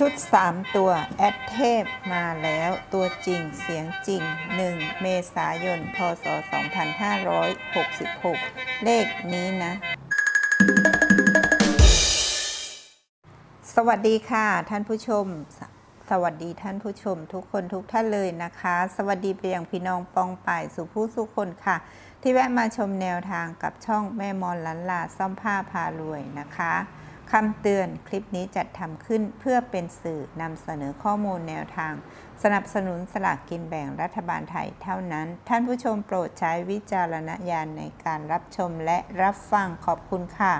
ชุด 3 ตัว แอดเทพมาแล้วตัวจริงเสียงจริง 1 เมษายน พศ 2566 เลขนี้นะ สวัสดีค่ะท่านผู้ชม สวัสดีท่านผู้ชม ทุกคนทุกท่านเลยนะคะ สวัสดีไปยังพี่น้องปองป่ายสู่ผู้สุคนค่ะ ที่แวะมาชมแนวทางกับช่องแม่มอนลันลาซ่อมผ้าพารวยนะคะ คำเตือนคลิปนี้จัดทำขึ้นเพื่อเป็นสื่อนำเสนอข้อมูลแนวทาง สนับสนุนสลากกินแบ่งรัฐบาลไทยเท่านั้น ท่านผู้ชมโปรดใช้วิจารณญาณในการรับชมและรับฟังขอบคุณค่ะ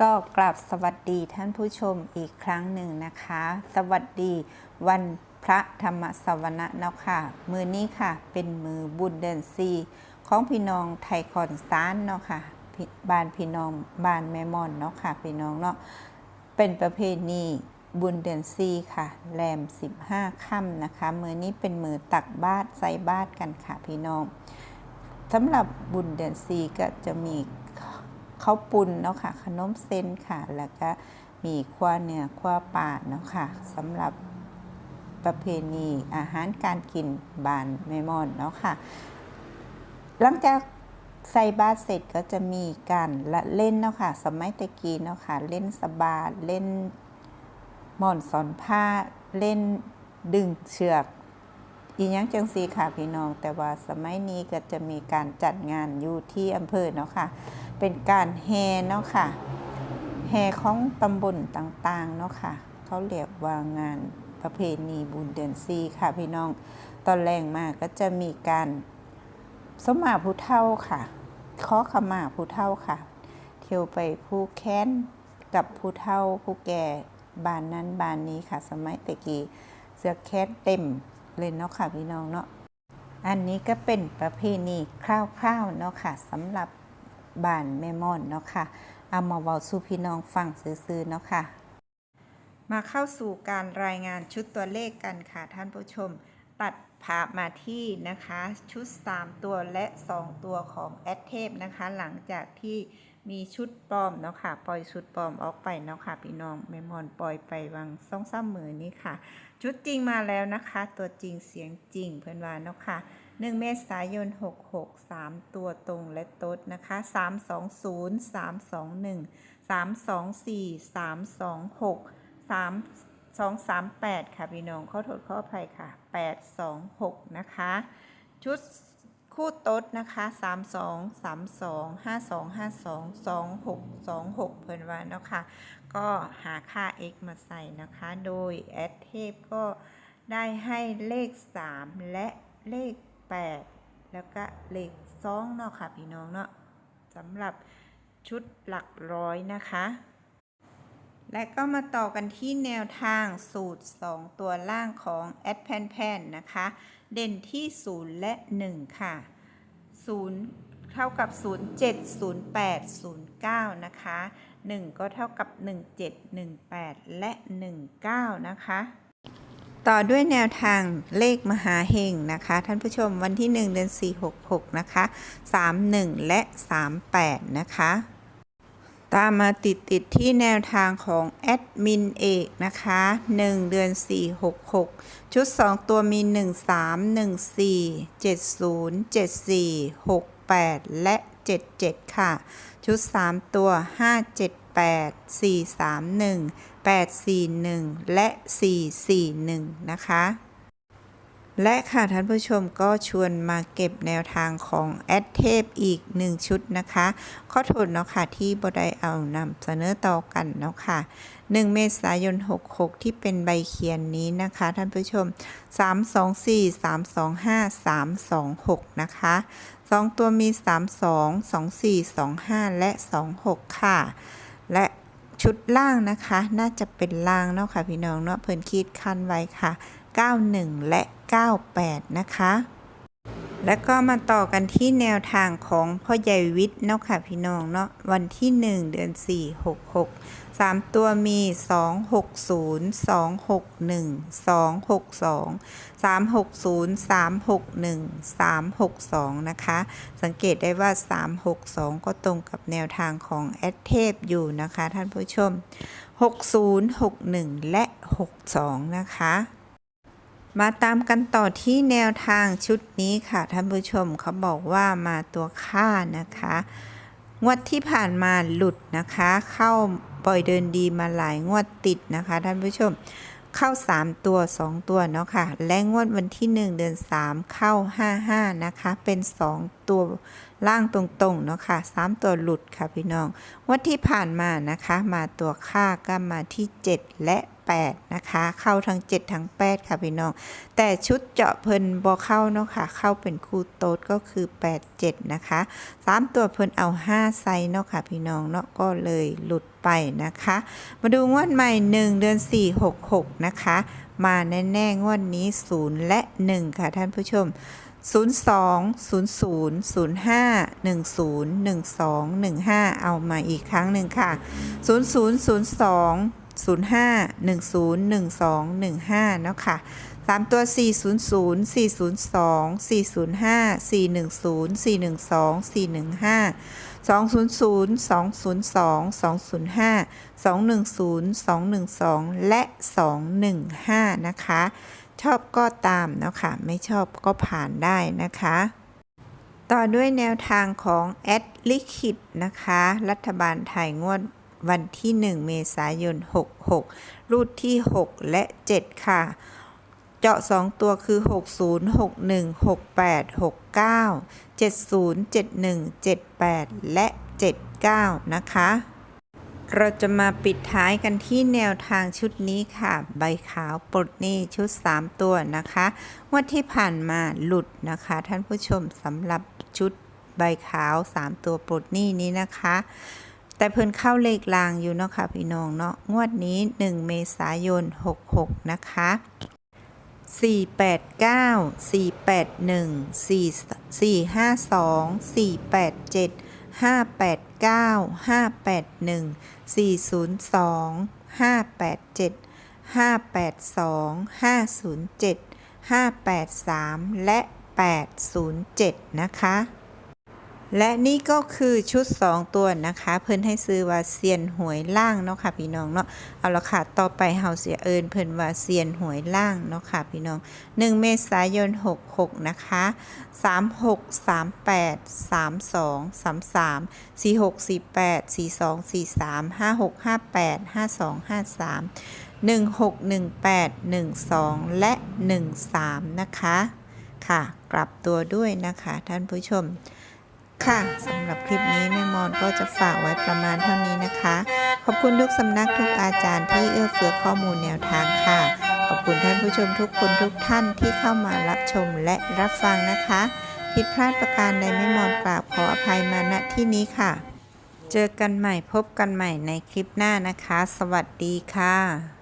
ก็กราบสวัสดีท่านผู้ชมอีกครั้งหนึ่งนะคะ สวัสดีวันพระธรรมสวนะเนาะค่ะ มือนี้ค่ะ เป็นมือบุญเดือนซีของพี่น้องไทยคอนซานเนาะค่ะ บ้านพี่น้องบ้านแม่มอนเนาะค่ะพี่น้องเนาะเป็นประเพณีบุญเดือนซีค่ะแรม 15ค่ำนะคะมือนี้เป็นมือตักบาตรใส่บาตรกันค่ะพี่น้องสำหรับบุญเดือนซีก็จะมีข้าวปุ้นเนาะค่ะขนมเส้นค่ะ แล้วก็มีขั้วเนื้อขั้วปลาเนาะค่ะสำหรับประเพณีอาหารการกินบานแม่มอนเนาะค่ะ หลังจาก ใส่บาตรเสร็จก็จะมีการละเล่นเนาะค่ะ สมัยตะกี้เนาะค่ะ เล่นสบาเล่นหมอนสอนผ้าเล่นดึงเชือก อีกอย่างจังสีค่ะพี่น้อง แต่ว่าสมัยนี้ก็จะมีการจัดงานอยู่ที่อำเภอเนาะค่ะ เป็นการแห่เนาะค่ะแห่ของตำบลต่างๆเนาะค่ะ เขาเรียกว่างานประเพณีบุญเดือนซีค่ะพี่น้อง ตอนแรงมากก็จะมีการ สมมาผู้เท่าค่ะขอขมาผู้เท่าค่ะ เที่ยวไปผู้แค้นกับผู้เท่าผู้แก่บานนั้นบานนี้ค่ะ สมัยตะกี้เสื้อแคสเต็มเลยเนาะค่ะพี่น้องเนาะอันนี้ก็เป็นประเพณีคร่าวๆเนาะค่ะสำหรับบานแม่ม่อนเนาะค่ะเอามาเว้าสู่พี่น้องฟังซื่อๆเนาะค่ะ มาเข้าสู่การรายงานชุดตัวเลขกันค่ะท่านผู้ชม ตัดภาพมาที่นะคะชุด 3 ตัวและ 2 ตัวของแอดเทพนะคะ หลังจากที่มีชุดปลอมเนาะค่ะ ปล่อยชุดปลอมออกไปเนาะค่ะพี่น้องแม่มอนปล่อยไปวังซ่องซ้ำมือนี้ค่ะ ชุดจริงมาแล้วนะคะ ตัวจริงเสียงจริงเพื่อนว่าเนาะค่ะ1เมษายน 66 3 ตัวตรงและโต๊ดนะคะ 320 321 324 326 3 238ค่ะพี่น้องข้อโทษข้ออภัยค่ะ826นะคะ ชุดคู่โต๊ดนะคะ32 32 52 52 26 26เพิ่นว่าเนาะค่ะ ก็หาค่า x มาใส่นะคะ โดยแอดเทพก็ได้ให้เลข3และเลข8แล้วก็เลข2เนาะค่ะพี่น้องเนาะสำหรับชุดหลักร้อยนะคะ และก็มาต่อกันที่แนวทางสูตร 2 ตัวล่างของแอดแพนแพนนะคะ เด่นที่ 0 และ 1 ค่ะ 0 เท่ากับ 0 7 0 8 0 9 นะคะ 1 ก็เท่ากับ 1 7 1 8 และ 19 นะคะ ต่อด้วยแนวทางเลขมหาเฮงนะคะ ท่านผู้ชมวันที่ 1 เดือน 4 6 6 นะคะ 31 และ 38 นะคะ ตามมาติดติดที่แนวทางของแอดมินเอกนะคะ 1 เดือน 4 6 6 ชุด 2 ตัวมี 1 3 1 4 7 0 7 4 6 8 และ 77 ค่ะ ชุด 3 ตัว 5 7 8 4 3 1 8 4 1 และ 4 4 1 นะคะ และค่ะท่านผู้ชมก็ชวนมาเก็บแนวทางของแอดเทพอีก 1 ชุดนะคะขอโทษเนาะค่ะที่บไดเอานำเสนอต่อกันเนาะค่ะ 1 เมษายน 66 ที่เป็นใบเขียนนี้นะคะ ท่านผู้ชม 324 325 326 นะคะ 2 ตัวมี 32 24 25 และ 26 ค่ะ และชุดล่างนะคะ น่าจะเป็นล่างเนาะค่ะพี่น้องเนาะเพิ่นคิดคันไว้ค่ะ 91 และ 98 นะคะ แล้วก็มาต่อกันที่แนวทางของพ่อใหญ่วิทย์เนาะค่ะพี่น้องเนาะวันที่ 1 เดือน 4 66 3 ตัวมี 260 261 262 360 361 362 นะคะ สังเกตได้ว่า 362 ก็ตรงกับแนวทางของแอดเทพอยู่นะคะท่านผู้ชม 60 61 และ 62 นะคะ มาตามกันต่อที่แนวทางชุดนี้ค่ะ ท่านผู้ชมเขาบอกว่ามาตัวค่านะคะ งวดที่ผ่านมาหลุดนะคะ เข้าปล่อยเดินดีมาหลายงวดติดนะคะ ท่านผู้ชมเข้า 3 ตัว 2 ตัวเนาะค่ะ และงวดวันที่ 1 เดือน 3 เข้า 55 นะคะ เป็น 2 ตัวล่างตรงๆเนาะค่ะ 3 ตัวหลุดค่ะพี่น้อง งวดที่ผ่านมานะคะ มาตัวค่าก็มาที่ 7 และ 8 นะคะ เข้าทั้ง 7 ทั้ง 8 ค่ะพี่น้อง แต่ชุดเจาะเพลินบอเข้าเนาะค่ะ เข้าเป็นคู่โต๊ดก็คือ 8 7 นะคะ 3 ตัวเพลินเอา 5 ไซส์เนาะค่ะพี่น้องเนาะก็เลยหลุดไปนะคะ มาดูงวดใหม่ 1 เดือน 4 6 6 นะคะ มาแน่ๆงวดนี้ 0 และ 1 ค่ะท่านผู้ชม02 00 05 10 12 15 เอามาอีกครั้งหนึ่งค่ะ 0002 05 10 12 15นะคะ3 ตัว 400 402 405 410 412 415 200 202 205 210 212 และ 215 นะคะ ชอบก็ตามนะคะไม่ชอบก็ผ่านได้นะคะ ต่อด้วยแนวทางของแอดลิคิดนะคะ รัฐบาลไทยงวด วันที่ 1 เมษายน 66 รูดที่ 6 และ 7 ค่ะ เจาะ 2 ตัวคือ 60 61 68 69 70 71 78 และ 79 นะคะ เราจะมาปิดท้ายกันที่แนวทางชุดนี้ค่ะ ใบขาวปลดหนี้ชุด 3 ตัวนะคะงวดที่ผ่านมาหลุดนะคะ ท่านผู้ชมสำหรับชุดใบขาว 3 ตัวปลดหนี้นี้นะคะ แต่เพิ่นเข้าเลขลางอยู่เนาะค่ะพี่น้องเนาะงวดนี้ 1 เมษายน 66 นะคะ 489 481 4 452 487 589 581 402 587 582 507 583 และ 807 นะคะ และนี่ก็คือชุด 2 ตัวนะคะ เพิ่นให้ซื้อว่าเซียนหวยล่างเนาะค่ะพี่น้องเนาะเอาละค่ะต่อไปเฮาเสียเอิญเพิ่นว่าเซียนหวยล่างเนาะค่ะพี่น้อง 1 เมษายน 66 นะคะ 36 38 32 33 46 48 42 43 56 58 52 53 16 18 12 และ 13 นะคะ ค่ะ กลับตัวด้วยนะคะท่านผู้ชม ค่ะสำหรับคลิปนี้แม่มอนก็จะฝากไว้ประมาณเท่านี้นะคะ ขอบคุณทุกสำนักทุกอาจารย์ที่เอื้อเฟื้อข้อมูลแนวทางค่ะ ขอบคุณท่านผู้ชมทุกคนทุกท่านที่เข้ามารับชมและรับฟังนะคะ ผิดพลาดประการใดแม่มอนกราบขออภัยมาณที่นี้ค่ะ เจอกันใหม่พบกันใหม่ในคลิปหน้านะคะ สวัสดีค่ะ